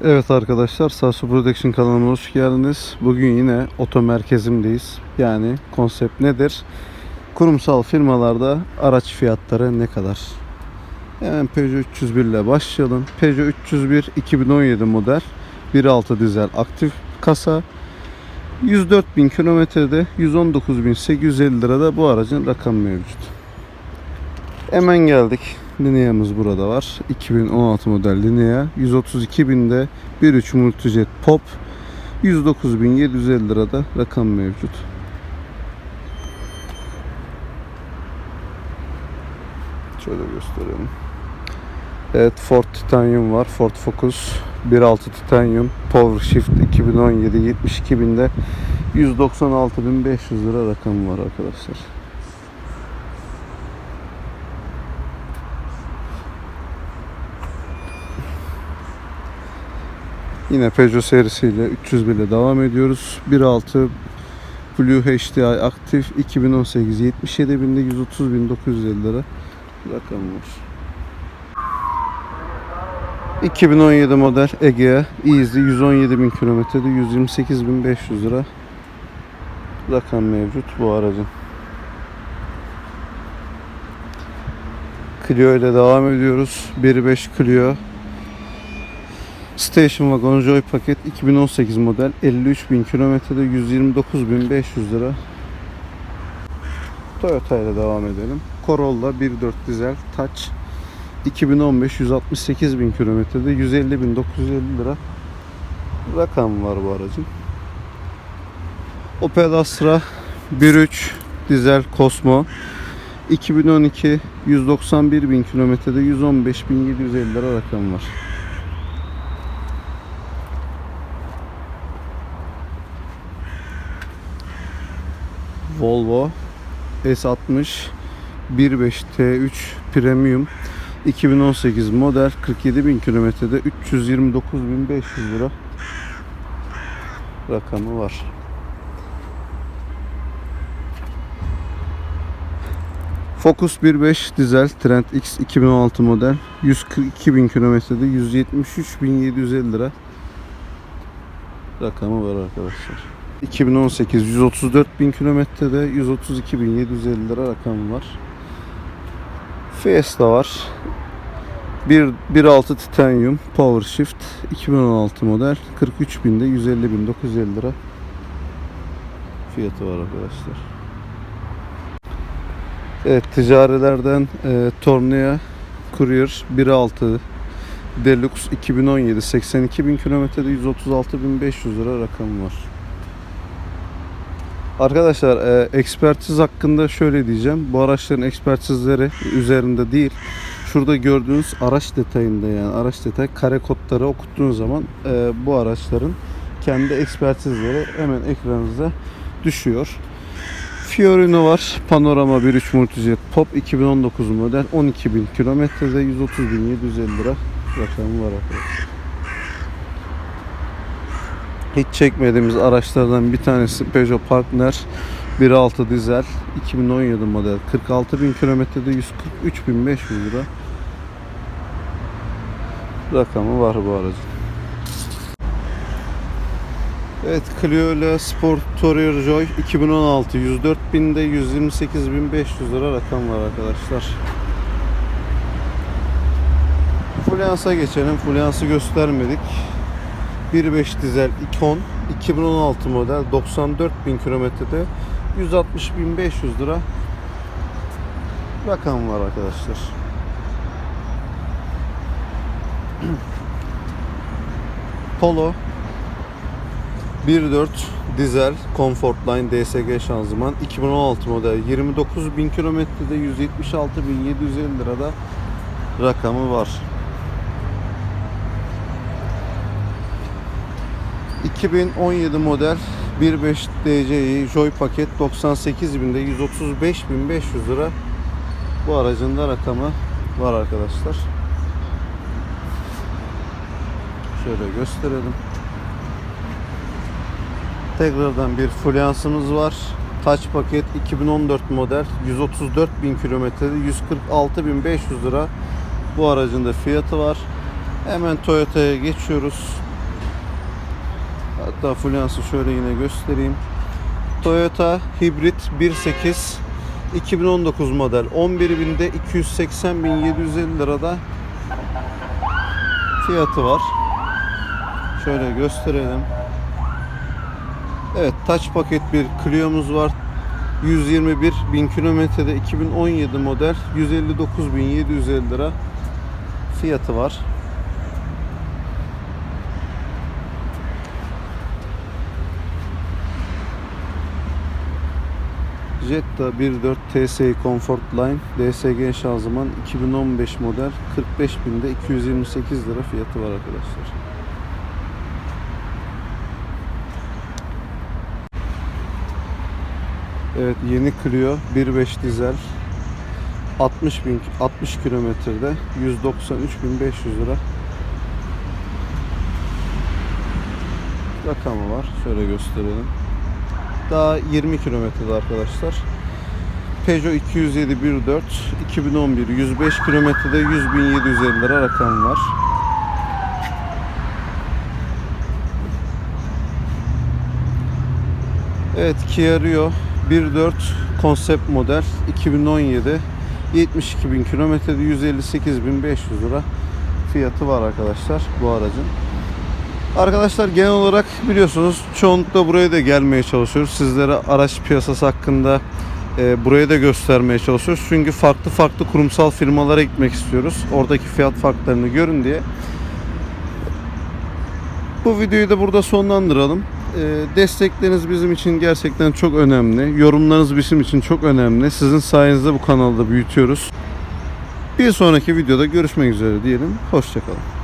Evet arkadaşlar Sasu Production kanalına hoş geldiniz. Bugün yine oto merkezimdeyiz. Yani konsept nedir? Kurumsal firmalarda araç fiyatları ne kadar? Hemen Peugeot 301 ile başlayalım. Peugeot 301 2017 model 1.6 dizel aktif kasa 104.000 kilometrede 119.850 lirada bu aracın rakamı mevcut. Hemen geldik. Linea'mız burada var. 2016 model Linea. 132 binde 1.3 Multijet Pop. 109.750 lirada rakam mevcut. Şöyle gösterelim. Evet Ford Titanium var. Ford Focus 1.6 Titanium Power Shift 2017 72 binde 196.500 lira rakamı var arkadaşlar. Yine Peugeot serisiyle 301 ile devam ediyoruz. 1.6 Blue HDI aktif 2018 77 binde 130 bin 950 lira rakam var. 2017 model Egea Easy 117 bin kilometrede 128 bin 500 lira rakam mevcut bu aracın. Clio ile devam ediyoruz. 1.5 Clio Station Wagon Joy paket 2018 model 53.000 kilometrede 129.500 lira. Toyota ile devam edelim. Corolla 1.4 dizel Touch 2015 168.000 kilometrede 150.950 lira rakam var bu aracın. Opel Astra 1.3 dizel Cosmo 2012 191.000 kilometrede 115.750 lira rakam var. Volvo S60 1.5 T3 Premium 2018 model 47.000 kilometrede 329.500 lira rakamı var. Focus 1.5 dizel Trend X 2016 model 142.000 kilometrede 173.750 lira rakamı var arkadaşlar. 2018 134 bin kilometrede 132 bin 750 lira rakam var. Fiesta var. 1 1.6 Titanium Power Shift 2016 model 43 binde 150 bin 950 lira fiyatı var arkadaşlar. Evet ticarilerden e, Tornea Courier 1.6 Deluxe 2017 82 bin kilometrede 136 bin 500 lira rakam var. Arkadaşlar e, ekspertiz hakkında şöyle diyeceğim. Bu araçların ekspertizleri üzerinde değil. Şurada gördüğünüz araç detayında yani araç detay kare kodları okuttuğunuz zaman e, bu araçların kendi ekspertizleri hemen ekranınıza düşüyor. Fiorino var. Panorama 1.3 Multijet Pop 2019 model 12.000 kilometrede 130.750 lira rakamı var arkadaşlar. Hiç çekmediğimiz araçlardan bir tanesi Peugeot Partner 1.6 dizel 2017 model 46.000 kilometrede 143.500 lira rakamı var bu aracın. Evet Clio ile Sport Tourer Joy 2016 104.000'de 128.500 lira rakam var arkadaşlar. Fluence'a geçelim. Fluence'ı göstermedik. 1.5 dizel ikon 2016 model 94.000 kilometrede 160.500 lira rakam var arkadaşlar. Polo 1.4 dizel Comfortline DSG şanzıman 2016 model 29.000 kilometrede 176.750 lirada rakamı var. 2017 model 1.5 DCi Joy paket 98 binde 135.500 lira bu aracın da rakamı var arkadaşlar. Şöyle gösterelim. Tekrardan bir fluansımız var. Touch paket 2014 model 134.000 kilometrede 146.500 lira bu aracın da fiyatı var. Hemen Toyota'ya geçiyoruz. Hatta fluansı şöyle yine göstereyim. Toyota Hibrit 1.8 2019 model 11.000'de 280.750 lirada fiyatı var. Şöyle gösterelim. Evet taç paket bir Clio'muz var. 121 bin kilometrede 2017 model 159.750 lira fiyatı var. Jetta 1.4 TSI Comfort Line DSG şanzıman 2015 model 45 binde 228 lira fiyatı var arkadaşlar. Evet yeni Clio 1.5 dizel 60 bin 60 kilometrede 193.500 lira rakamı var. Şöyle gösterelim. Daha 20 kilometrede arkadaşlar. Peugeot 207 1.4 2011 105 kilometrede 100.750 lira rakam var. Evet Kia Rio 1.4 konsept model 2017 72 bin kilometrede 158.500 lira fiyatı var arkadaşlar bu aracın. Arkadaşlar genel olarak biliyorsunuz çoğunlukla buraya da gelmeye çalışıyoruz. Sizlere araç piyasası hakkında e, buraya da göstermeye çalışıyoruz. Çünkü farklı farklı kurumsal firmalara gitmek istiyoruz. Oradaki fiyat farklarını görün diye. Bu videoyu da burada sonlandıralım. E, destekleriniz bizim için gerçekten çok önemli. Yorumlarınız bizim için çok önemli. Sizin sayenizde bu kanalda büyütüyoruz. Bir sonraki videoda görüşmek üzere diyelim. Hoşçakalın.